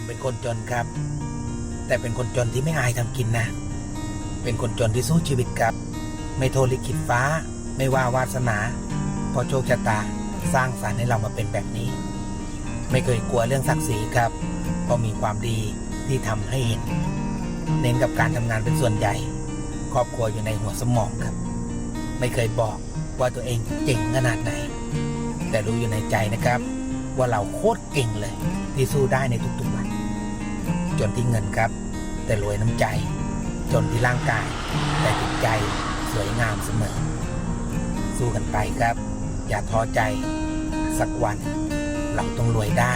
ผมเป็นคนจนครับ แต่เป็นคนจนที่ไม่อายทำกินนะ เป็นคนจนที่สู้ชีวิตครับ ไม่โทษลิขิตฟ้า ไม่ว่าวาสนา เพราะโชคชะตาสร้างสรรค์ให้เรามาเป็นแบบนี้ ไม่เคยกลัวเรื่องศักดิ์ศรีครับเพราะมีความดีที่ทำให้เห็น เน้นกับการทำงานเป็นส่วนใหญ่ ครอบครัวอยู่ในหัวสมองครับ ไม่เคยบอกว่าตัวเองเก่งขนาดไหน แต่รู้อยู่ในใจนะครับ ว่าเราโคตรเก่งเลย ที่สู้ได้ในทุกๆ จนที่เงินครับ แต่รวยน้ำใจ จนที่ร่างกาย แต่จิตใจสวยงามเสมอ สู้กันไปครับ อย่าท้อใจ สักวัน เราต้องรวยได้